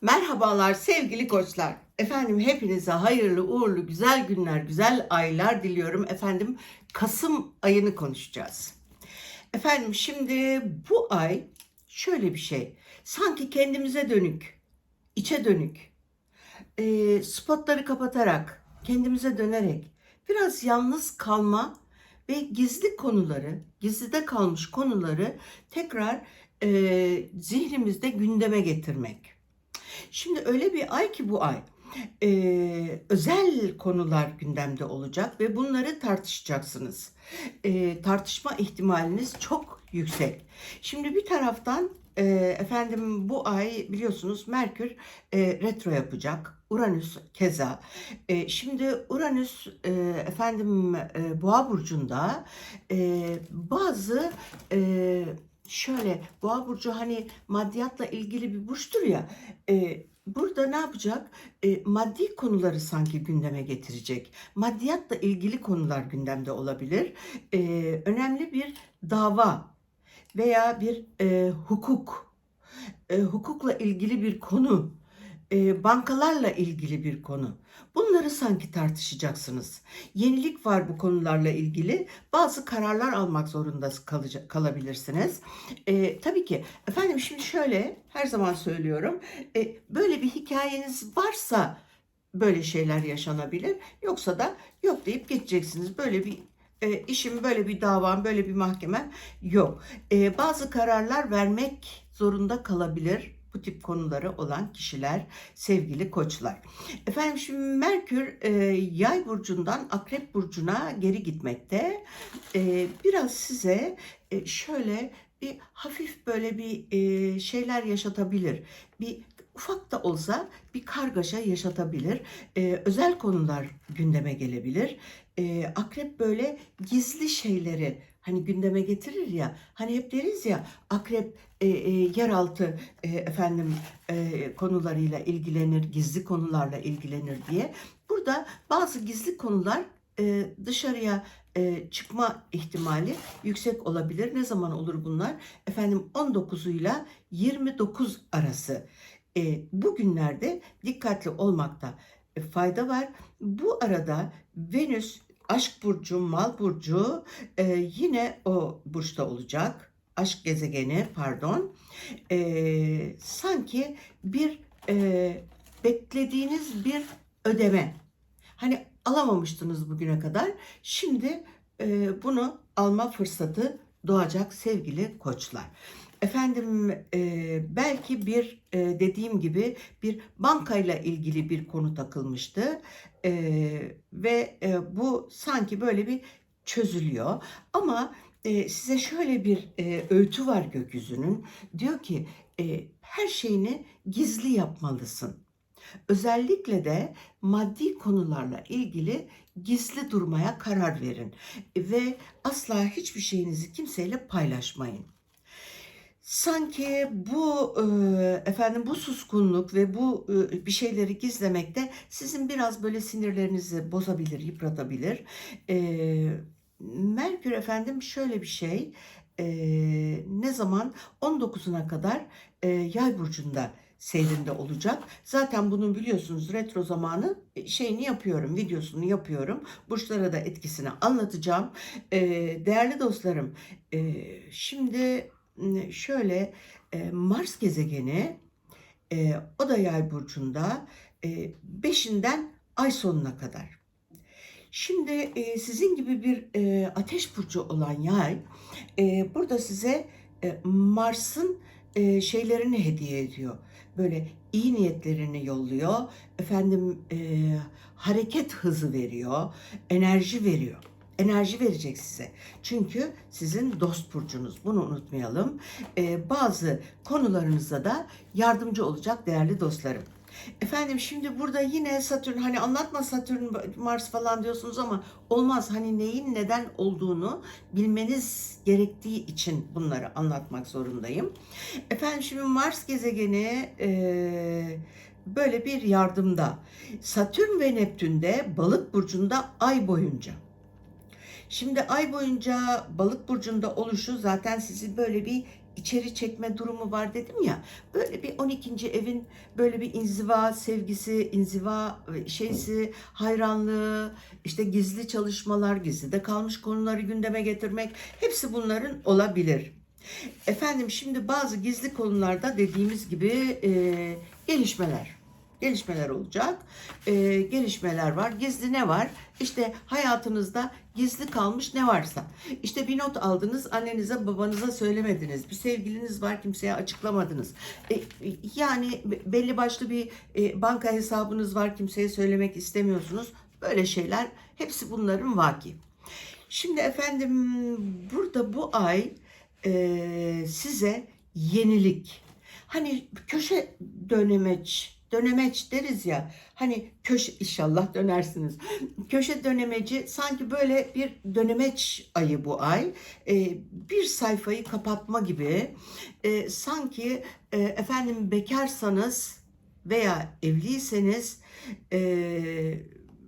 Merhabalar sevgili koçlar. Efendim hepinize hayırlı, uğurlu, güzel günler, güzel aylar diliyorum. Efendim Kasım ayını konuşacağız. Efendim şimdi bu ay şöyle bir şey. Sanki kendimize dönük, içe dönük, e, spotları kapatarak, kendimize dönerek biraz yalnız kalma ve gizli konuları, gizlide kalmış konuları tekrar e, zihnimizde gündeme getirmek. Şimdi öyle bir ay ki bu ay e, özel konular gündemde olacak ve bunları tartışacaksınız. E, tartışma ihtimaliniz çok yüksek. Şimdi bir taraftan e, efendim bu ay biliyorsunuz Merkür e, retro yapacak. Uranüs keza. E, şimdi Uranüs e, efendim e, Boğa burcunda e, bazı e, şöyle Boğa burcu hani maddiyatla ilgili bir burçtur ya. e, burada ne yapacak? E, maddi konuları sanki gündeme getirecek. Maddiyatla ilgili konular gündemde olabilir. E, önemli bir dava veya bir e, hukuk, e, hukukla ilgili bir konu, e, bankalarla ilgili bir konu. Bunları sanki tartışacaksınız. Yenilik var bu konularla ilgili. Bazı kararlar almak zorunda kalacak, kalabilirsiniz. E, tabii ki efendim şimdi şöyle her zaman söylüyorum. E, böyle bir hikayeniz varsa böyle şeyler yaşanabilir. Yoksa da yok deyip geçeceksiniz. Böyle bir e, işim, böyle bir davam, böyle bir mahkemem yok. E, bazı kararlar vermek zorunda kalabilir bu tip konuları olan kişiler, sevgili koçlar. Efendim şimdi Merkür e, Yay burcundan Akrep burcuna geri gitmekte. E, biraz size e, şöyle bir hafif böyle bir e, şeyler yaşatabilir. Bir ufak da olsa bir kargaşa yaşatabilir. E, özel konular gündeme gelebilir. E, akrep böyle gizli şeyleri hani gündeme getirir ya. Hani hep deriz ya akrep e, e, yeraltı e, efendim e, konularıyla ilgilenir, gizli konularla ilgilenir diye. Burada bazı gizli konular e, dışarıya e, çıkma ihtimali yüksek olabilir. Ne zaman olur bunlar? Efendim 19'uyla 29 arası. E, bu günlerde dikkatli olmakta e, fayda var. Bu arada Venüs aşk burcu, mal burcu e, yine o burçta olacak. Aşk gezegeni pardon. E, sanki bir e, beklediğiniz bir ödeme. Hani alamamıştınız bugüne kadar. Şimdi e, bunu alma fırsatı doğacak sevgili koçlar. Efendim e, belki bir e, dediğim gibi bir bankayla ilgili bir konu takılmıştı E, ve e, bu sanki böyle bir çözülüyor ama e, size şöyle bir e, öğütü var gökyüzünün diyor ki e, her şeyini gizli yapmalısın. Özellikle de maddi konularla ilgili gizli durmaya karar verin ve asla hiçbir şeyinizi kimseyle paylaşmayın. Sanki bu e, efendim bu suskunluk ve bu e, bir şeyleri gizlemekte sizin biraz böyle sinirlerinizi bozabilir, yıpratabilir. E, Merkür efendim şöyle bir şey. ne zaman 19'una kadar Yay burcunda seyrinde olacak. Zaten bunun biliyorsunuz retro zamanı şeyini yapıyorum, videosunu yapıyorum. Burçlara da etkisini anlatacağım. Değerli dostlarım, şimdi şöyle e, Mars gezegeni e, o da yay burcunda e, beşinden ay sonuna kadar. Şimdi e, sizin gibi bir ateş burcu olan yay burada size Mars'ın şeylerini hediye ediyor. Böyle iyi niyetlerini yolluyor. Efendim e, hareket hızı veriyor, enerji veriyor enerji verecek size. Çünkü sizin dost burcunuz. Bunu unutmayalım. Ee, bazı konularınızda da yardımcı olacak değerli dostlarım. Efendim şimdi burada yine Satürn hani anlatma Satürn Mars falan diyorsunuz ama olmaz hani neyin neden olduğunu bilmeniz gerektiği için bunları anlatmak zorundayım. Efendim şimdi Mars gezegeni e, böyle bir yardımda Satürn ve Neptün'de balık burcunda ay boyunca Şimdi ay boyunca balık burcunda oluşu zaten sizi böyle bir içeri çekme durumu var dedim ya. Böyle bir 12. evin böyle bir inziva sevgisi, inziva şeysi, hayranlığı, işte gizli çalışmalar, gizlide kalmış konuları gündeme getirmek hepsi bunların olabilir. Efendim şimdi bazı gizli konularda dediğimiz gibi e, gelişmeler. Gelişmeler olacak. E, gelişmeler var. Gizli ne var? İşte hayatınızda gizli kalmış ne varsa. İşte bir not aldınız, annenize babanıza söylemediniz. Bir sevgiliniz var kimseye açıklamadınız. E, yani belli başlı bir e, banka hesabınız var kimseye söylemek istemiyorsunuz. Böyle şeyler hepsi bunların vaki. Şimdi efendim burada bu ay e, size yenilik. Hani köşe dönemeç, dönemeç deriz ya. Hani köşe inşallah dönersiniz. Köşe dönemeci sanki böyle bir dönemeç ayı bu ay. E, bir sayfayı kapatma gibi. E, sanki e, efendim bekarsanız veya evliyseniz e,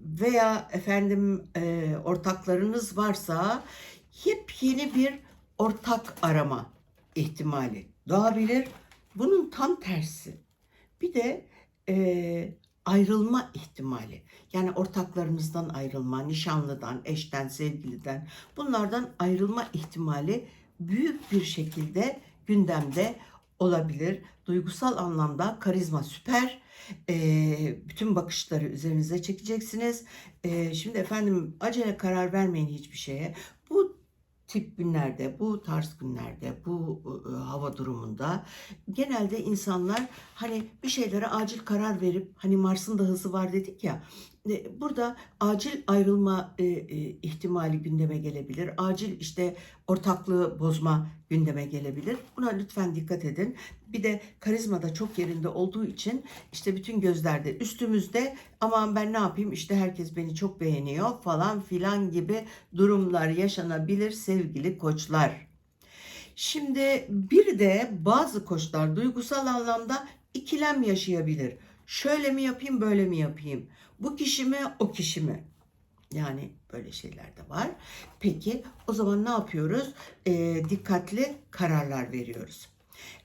veya efendim e, ortaklarınız varsa yepyeni bir ortak arama ihtimali doğabilir. Bunun tam tersi. Bir de e, ayrılma ihtimali. Yani ortaklarınızdan ayrılma, nişanlıdan, eşten, sevgiliden bunlardan ayrılma ihtimali büyük bir şekilde gündemde olabilir. Duygusal anlamda karizma süper. E, bütün bakışları üzerinize çekeceksiniz. E, şimdi efendim acele karar vermeyin hiçbir şeye. Bu tip günlerde, bu tarz günlerde, bu e, hava durumunda genelde insanlar hani bir şeylere acil karar verip hani Mars'ın da hızı var dedik ya burada acil ayrılma e, e, ihtimali gündeme gelebilir. Acil işte ortaklığı bozma gündeme gelebilir. Buna lütfen dikkat edin. Bir de karizma da çok yerinde olduğu için işte bütün gözlerde üstümüzde aman ben ne yapayım işte herkes beni çok beğeniyor falan filan gibi durumlar yaşanabilir sevgili koçlar. Şimdi bir de bazı koçlar duygusal anlamda ikilem yaşayabilir. Şöyle mi yapayım böyle mi yapayım? Bu kişi mi o kişi mi? Yani böyle şeyler de var. Peki o zaman ne yapıyoruz? Ee, dikkatli kararlar veriyoruz.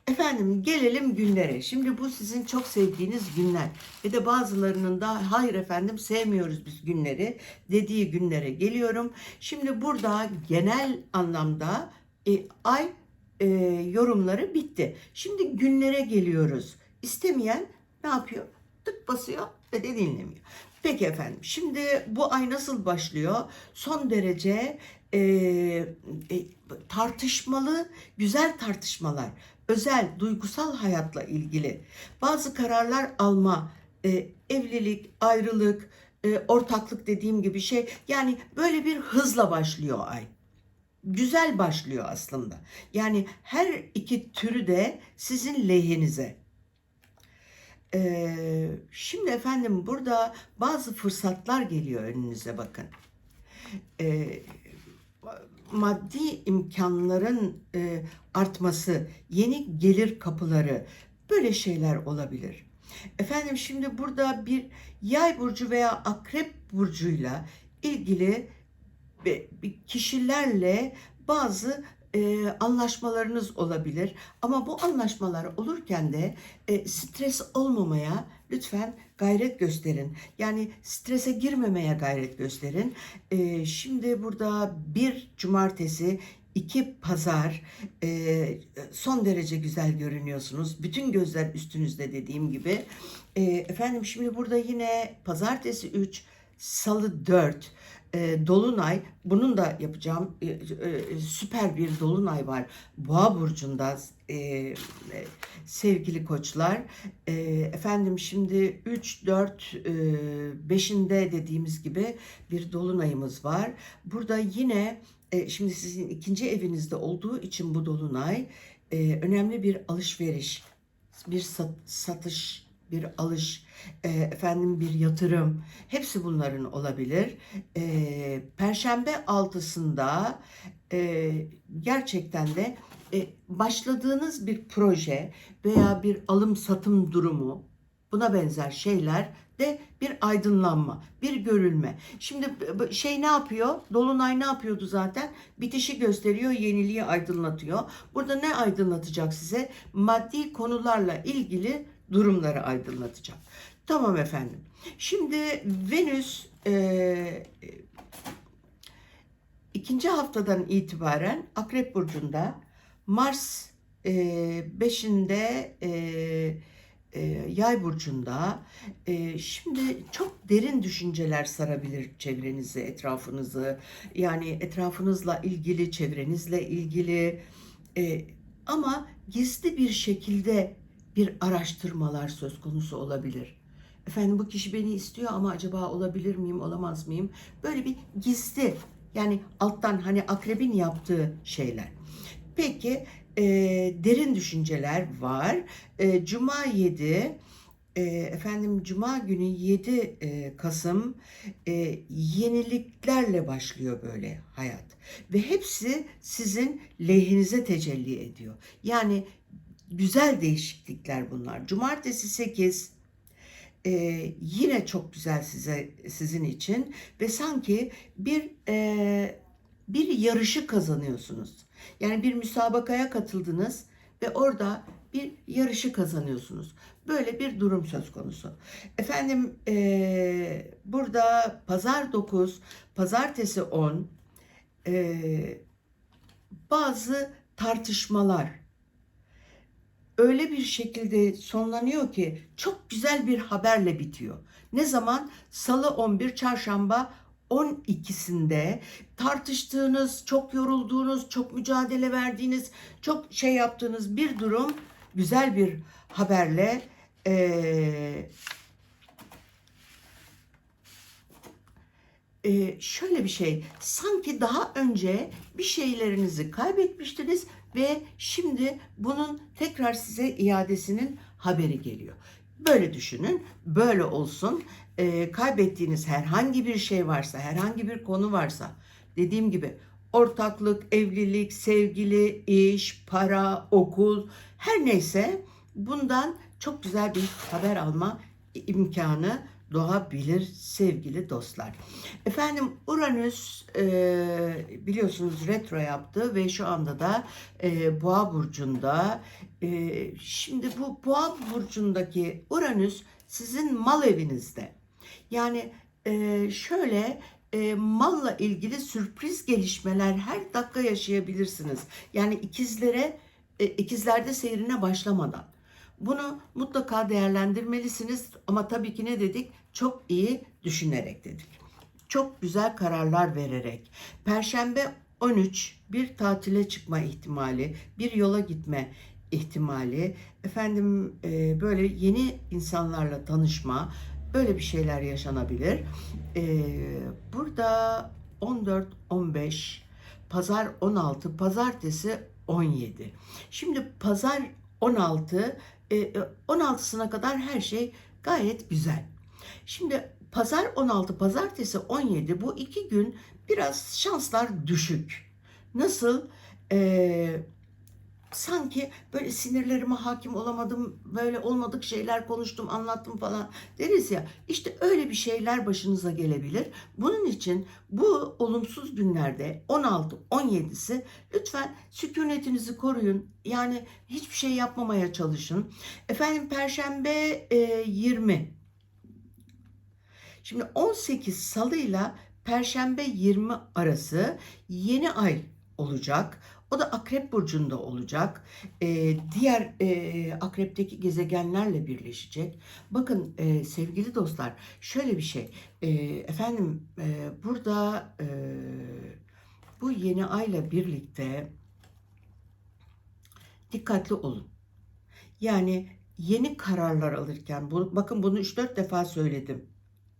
Efendim gelelim günlere. Şimdi bu sizin çok sevdiğiniz günler. Ve de bazılarının da hayır efendim sevmiyoruz biz günleri dediği günlere geliyorum. Şimdi burada genel anlamda e, ay e, yorumları bitti. Şimdi günlere geliyoruz. İstemeyen ne yapıyor? Tık basıyor ve de dinlemiyor. Peki efendim şimdi bu ay nasıl başlıyor? Son derece e, e, tartışmalı, güzel tartışmalar, özel, duygusal hayatla ilgili bazı kararlar alma, e, evlilik, ayrılık, e, ortaklık dediğim gibi şey yani böyle bir hızla başlıyor ay. Güzel başlıyor aslında. Yani her iki türü de sizin lehinize. Ee, şimdi efendim burada bazı fırsatlar geliyor önünüze bakın. Ee, maddi imkanların e, artması, yeni gelir kapıları böyle şeyler olabilir. Efendim şimdi burada bir yay burcu veya akrep burcuyla ilgili kişilerle bazı e, anlaşmalarınız olabilir. Ama bu anlaşmalar olurken de e, stres olmamaya lütfen gayret gösterin. Yani strese girmemeye gayret gösterin. E, şimdi burada bir cumartesi iki pazar e, son derece güzel görünüyorsunuz. Bütün gözler üstünüzde dediğim gibi. E, efendim şimdi burada yine pazartesi 3, salı 4, e, dolunay bunun da yapacağım e, e, süper bir dolunay var. Boğa burcunda e, e, sevgili koçlar. E, efendim şimdi 3 4 e, 5'inde dediğimiz gibi bir dolunayımız var. Burada yine e, şimdi sizin ikinci evinizde olduğu için bu dolunay e, önemli bir alışveriş bir sat, satış bir alış, e, efendim bir yatırım, hepsi bunların olabilir. E, Perşembe altısında e, gerçekten de e, başladığınız bir proje veya bir alım satım durumu buna benzer şeyler de bir aydınlanma, bir görülme. Şimdi şey ne yapıyor? Dolunay ne yapıyordu zaten? Bitişi gösteriyor, yeniliği aydınlatıyor. Burada ne aydınlatacak size? Maddi konularla ilgili durumları aydınlatacak. Tamam efendim. Şimdi Venüs e, ikinci haftadan itibaren Akrep Burcu'nda Mars e, beşinde e, e, Yay Burcu'nda e, şimdi çok derin düşünceler sarabilir çevrenizi, etrafınızı. Yani etrafınızla ilgili, çevrenizle ilgili e, ama gizli bir şekilde bir araştırmalar söz konusu olabilir. Efendim bu kişi beni istiyor ama acaba olabilir miyim, olamaz mıyım? Böyle bir gizli yani alttan hani akrebin yaptığı şeyler. Peki e, derin düşünceler var. E, Cuma 7 e, efendim Cuma günü 7 e, Kasım e, yeniliklerle başlıyor böyle hayat ve hepsi sizin lehinize tecelli ediyor. Yani güzel değişiklikler bunlar. Cumartesi 8 e, yine çok güzel size sizin için ve sanki bir e, bir yarışı kazanıyorsunuz. Yani bir müsabakaya katıldınız ve orada bir yarışı kazanıyorsunuz. Böyle bir durum söz konusu. Efendim e, burada pazar 9, pazartesi 10 e, bazı tartışmalar öyle bir şekilde sonlanıyor ki çok güzel bir haberle bitiyor. Ne zaman? Salı 11, çarşamba 12'sinde tartıştığınız, çok yorulduğunuz, çok mücadele verdiğiniz, çok şey yaptığınız bir durum güzel bir haberle eee e, şöyle bir şey, sanki daha önce bir şeylerinizi kaybetmiştiniz ve şimdi bunun tekrar size iadesinin haberi geliyor. Böyle düşünün, böyle olsun. E, kaybettiğiniz herhangi bir şey varsa, herhangi bir konu varsa, dediğim gibi ortaklık, evlilik, sevgili, iş, para, okul, her neyse bundan çok güzel bir haber alma imkanı doğabilir sevgili dostlar. Efendim Uranüs e, biliyorsunuz retro yaptı ve şu anda da e, Boğa burcunda. E, şimdi bu Boğa burcundaki Uranüs sizin mal evinizde. Yani e, şöyle e, malla ilgili sürpriz gelişmeler her dakika yaşayabilirsiniz. Yani ikizlere e, ikizlerde seyrine başlamadan. Bunu mutlaka değerlendirmelisiniz ama tabii ki ne dedik? Çok iyi düşünerek dedik. Çok güzel kararlar vererek. Perşembe 13 bir tatile çıkma ihtimali, bir yola gitme ihtimali, efendim e, böyle yeni insanlarla tanışma, böyle bir şeyler yaşanabilir. E, burada 14-15, pazar 16, pazartesi 17. Şimdi pazar 16 e, 16'sına kadar her şey gayet güzel. Şimdi pazar 16, pazartesi 17 bu iki gün biraz şanslar düşük. Nasıl? Ee, sanki böyle sinirlerime hakim olamadım, böyle olmadık şeyler konuştum, anlattım falan deriz ya. İşte öyle bir şeyler başınıza gelebilir. Bunun için bu olumsuz günlerde 16, 17'si lütfen sükunetinizi koruyun. Yani hiçbir şey yapmamaya çalışın. Efendim Perşembe e, 20. Şimdi 18 salıyla Perşembe 20 arası yeni ay olacak. O da Akrep Burcu'nda olacak. Ee, diğer e, Akrep'teki gezegenlerle birleşecek. Bakın e, sevgili dostlar şöyle bir şey. E, efendim e, burada e, bu yeni ayla birlikte dikkatli olun. Yani yeni kararlar alırken, bu, bakın bunu 3-4 defa söyledim.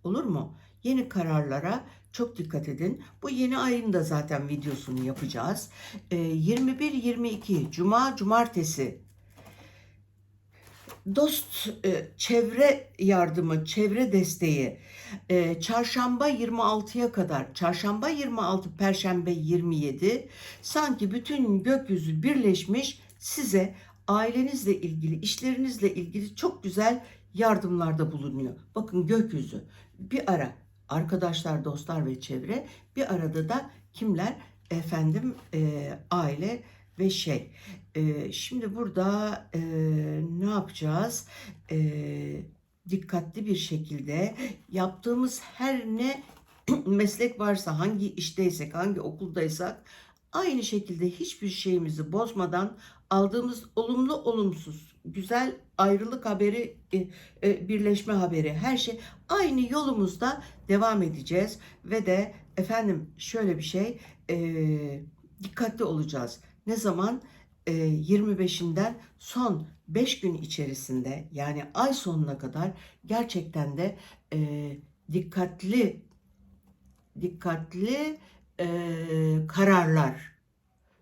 Olur mu? Yeni kararlara çok dikkat edin. Bu yeni ayın da zaten videosunu yapacağız. Ee, 21-22 Cuma Cumartesi dost e, çevre yardımı, çevre desteği e, çarşamba 26'ya kadar, çarşamba 26, perşembe 27 sanki bütün gökyüzü birleşmiş size ailenizle ilgili, işlerinizle ilgili çok güzel yardımlarda bulunuyor. Bakın gökyüzü bir ara arkadaşlar, dostlar ve çevre bir arada da kimler? Efendim e, aile ve şey. E, şimdi burada e, ne yapacağız? E, dikkatli bir şekilde yaptığımız her ne meslek varsa, hangi işteysek, hangi okuldaysak aynı şekilde hiçbir şeyimizi bozmadan aldığımız olumlu olumsuz, güzel ayrılık haberi, e, e, birleşme haberi, her şey aynı yolumuzda devam edeceğiz ve de efendim şöyle bir şey e, dikkatli olacağız. Ne zaman? E, 25'inden son 5 gün içerisinde yani ay sonuna kadar gerçekten de dikkatli dikkatli kararlar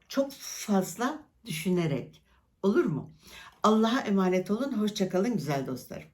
çok fazla düşünerek olur mu? Allah'a emanet olun. Hoşçakalın güzel dostlarım.